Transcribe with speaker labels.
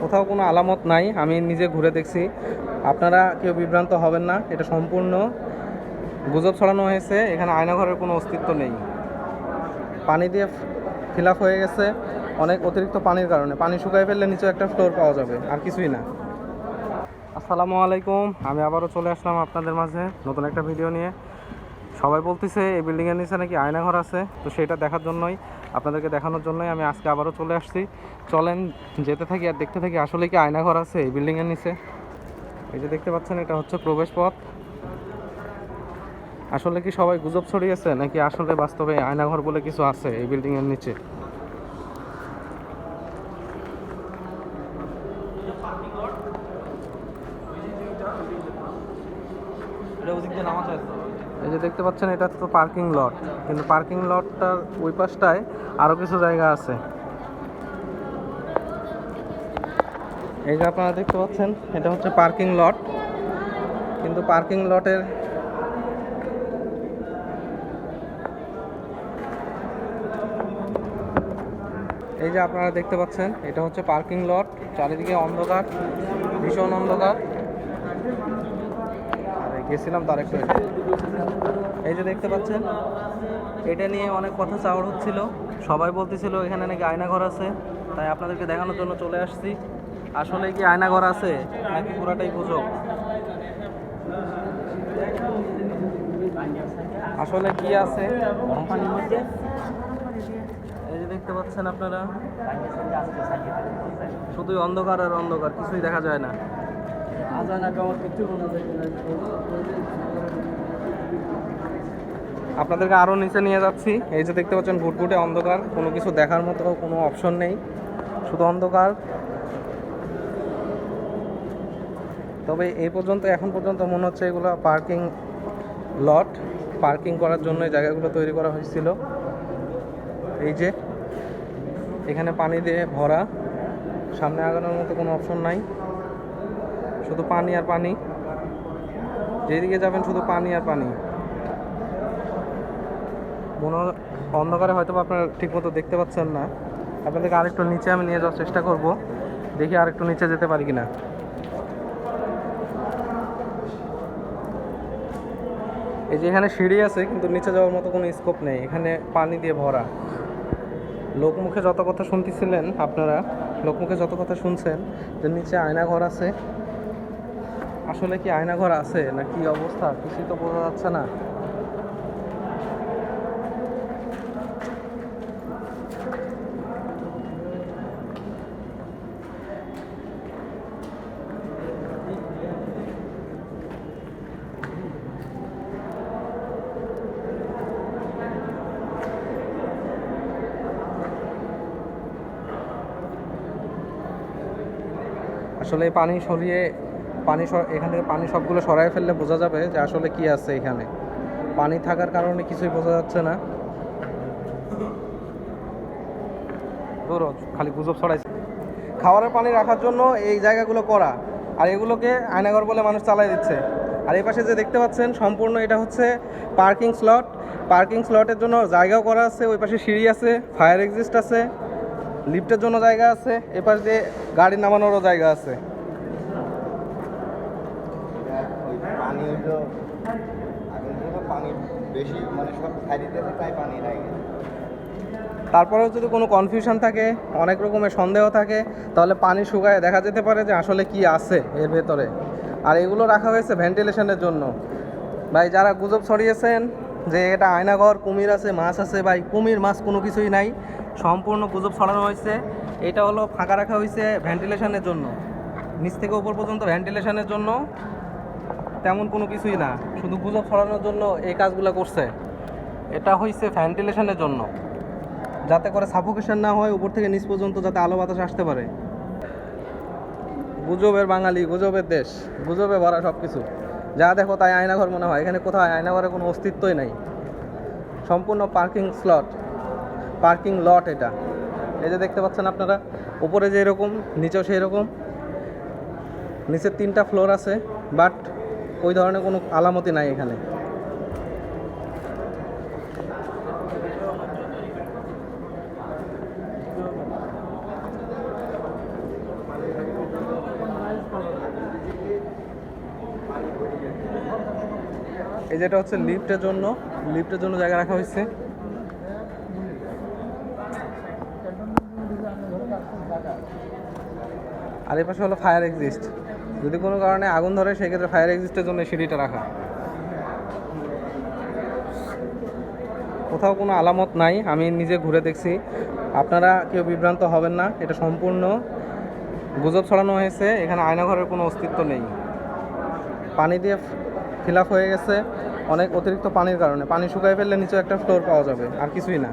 Speaker 1: কোথাও কোনো আলামত নাই, আমি নিজে ঘুরে দেখছি। আপনারা কেউ বিভ্রান্ত হবেন না, এটা সম্পূর্ণ গুজব ছড়ানো হয়েছে, এখানে আয়নাঘরের কোনো অস্তিত্ব নেই। পানি দিয়ে ফিল হয়ে গেছে, অনেক অতিরিক্ত পানির কারণে। পানি শুকায় ফেললে নিচে একটা ফ্লোর পাওয়া যাবে, আর কিছুই না। আসসালামু আলাইকুম, আমি আবারও চলে আসলাম আপনাদের মাঝে নতুন একটা ভিডিও নিয়ে। সবাই বলতেছে, এই বিল্ডিংয়ের নিচে নাকি আয়নাঘর আছে। তো সেটা দেখার জন্যই, আপনাদেরকে দেখানোর জন্যই আমি আজকে আবারও চলে আসছি। চলেন, যেতে থাকি আর দেখতে থাকি আসলে কি আয়নাঘর আছে এই বিল্ডিংয়ের নিচে। এই যে দেখতে পাচ্ছেন, এটা হচ্ছে প্রবেশ পথ আসলে কি সবাই গুজব ছড়িয়েছে, নাকি আসলে বাস্তবে আয়নাঘর বলে কিছু আছে এই বিল্ডিংয়ের নিচে? এই যে দেখতে পাচ্ছেন, এটা তো পার্কিং লট কিন্তু পার্কিং লটটার ওই পাশটায় আরও কিছু জায়গা আছে। এই যে আপনারা দেখতে পাচ্ছেন, এটা হচ্ছে পার্কিং লট কিন্তু পার্কিং লটের এই যে আপনারা দেখতে পাচ্ছেন, এটা হচ্ছে পার্কিং লট চারিদিকে অন্ধকার, ভীষণ অন্ধকার। গেছিলাম তার একটু এই যে দেখতে পাচ্ছেন, এটা নিয়ে অনেক কথা চাওয়ার হচ্ছিল। সবাই বলতেছিল, এখানে নাকি আয়নাঘর আছে। তাই আপনাদেরকে দেখানোর জন্য চলে আসছি। আসলে কি আয়নাঘর আছে, নাকি পুরাটাই গুজব? আসলে কি আছে? এই যে দেখতে পাচ্ছেন আপনারা। শুধুই অন্ধকার আর অন্ধকার, কিছুই দেখা যায় না। আপনাদেরকে আরও নিচে নিয়ে যাচ্ছি। এই যে দেখতে পাচ্ছেন, ঘুটঘুটে অন্ধকার। কোনো কিছু দেখার মতো কোনো অপশন নেই। শুধু অন্ধকার। তবে এই পর্যন্ত, এখন পর্যন্ত মনে হচ্ছে এগুলো পার্কিং লট। পার্কিং করার জন্য এই জায়গাগুলো তৈরি করা হয়েছিল। এই যে, এখানে পানি দিয়ে ভরা। সামনে আগানোর মতো কোনো অপশন নাই। শুধু পানি আর পানি। যেদিকে যাবেন শুধু পানি আর পানি। মনে অন্ধকারে হয়তো আপনারা ঠিকমতো দেখতে পাচ্ছেন না। আপনাদেরকে আরেকটু নিচে আমি নিয়ে যাওয়ার চেষ্টা করব। দেখি আরেকটু নিচে যেতে পারি কিনা। এই যে এখানে সিঁড়ি আছে, কিন্তু নিচে যাওয়ার মতো কোনো স্কোপ নেই। এখানে পানি দিয়ে ভরা। লোকমুখে যত কথা শুনতেছিলেন আপনারা, লোকমুখে যত কথা শুনছেন, যে নিচে আয়নাঘর আছে আসলে কি আয়নাঘর আছে না কি অবস্থা? কিছুই তো বোঝা যাচ্ছে না। আসলে পানি সরিয়ে পানি এখান থেকে পানি সবগুলো সরাই ফেললে বোঝা যাবে যে আসলে কি আছে এখানে। পানি থাকার কারণে কিছুই বোঝা যাচ্ছে না। খালি গুজব ছড়াইছে। খাবারের পানি রাখার জন্য এই জায়গাগুলো করা। আর এগুলোকে আয়নাঘর বলে মানুষ চালাই দিচ্ছে। আর এই পাশে যে দেখতে পাচ্ছেন, সম্পূর্ণ এটা হচ্ছে পার্কিং স্লট। পার্কিং স্লটের জন্য জায়গাও করা আছে, ওই পাশে সিঁড়ি আছে, ফায়ার এক্সিস্ট আছে, লিফটের জন্য জায়গা আছে এ পাশ দিয়ে গাড়ি নামানোরও জায়গা আছে
Speaker 2: ওই পানি হইল পানি বেশি মানে সব তাই পানি লাগে
Speaker 1: তারপরেও যদি কোনো কনফিউশন থাকে, অনেক রকমের সন্দেহ থাকে, তাহলে পানি শুকায় দেখা যেতে পারে যে আসলে কি আছে এর ভেতরে। আর এগুলো রাখা হয়েছে ভেন্টিলেশনের জন্য। ভাই, যারা গুজব ছড়িয়েছেন যে এটা আয়নাঘর, কুমির আছে, মাছ আছে, ভাই, কুমির, মাছ কোনো কিছুই নাই, সম্পূর্ণ গুজব ছড়ানো হয়েছে। এটা হলো ফাঁকা রাখা হয়েছে ভেন্টিলেশনের জন্য। নিচ থেকে উপর পর্যন্ত ভেন্টিলেশনের জন্য। তেমন কোনো কিছুই না। শুধু গুজব ছড়ানোর জন্য এই কাজগুলো করছে। এটা হয়েছে ভেন্টিলেশনের জন্য। যাতে করে সাফোকেশন না হয়, উপর থেকে নিচ পর্যন্ত যাতে আলো বাতাস আসতে পারে। গুজবের বাঙালি, গুজবের দেশ, গুজবে ভরা সব কিছু যা দেখো তাই আয়নাঘর মনে হয়। এখানে কোথাও আয়নাঘরের কোনো অস্তিত্বই নাই। সম্পূর্ণ পার্কিং স্লট পার্কিং লট এটা। এই যে দেখতে পাচ্ছেন আপনারা, উপরে যে এরকম নিচেও সেই রকম নিচের তিনটা ফ্লোর আছে বাট ওই ধরনের কোনো আলামতি নাই এখানে। এই যেটা হচ্ছে লিফটের জন্য লিফটের জন্য জায়গা রাখা হয়েছে। আর এই পাশে হলো ফায়ার এক্সিস্ট যদি কোনো কারণে আগুন ধরে, সেক্ষেত্রে ফায়ার এক্সিস্টের জন্য সিঁড়িটা রাখা। কোথাও কোনো আলামত নাই, আমি নিজে ঘুরে দেখছি। আপনারা কেউ বিভ্রান্ত হবেন না, এটা সম্পূর্ণ গুজব ছড়ানো হয়েছে, এখানে আয়নাঘরের কোনো অস্তিত্ব নেই। পানি দিয়ে ফিল হয়ে গেছে, অনেক অতিরিক্ত পানির কারণে। পানি শুকায় ফেললে নিচে একটা ফ্লোর পাওয়া যাবে, আর কিছুই না।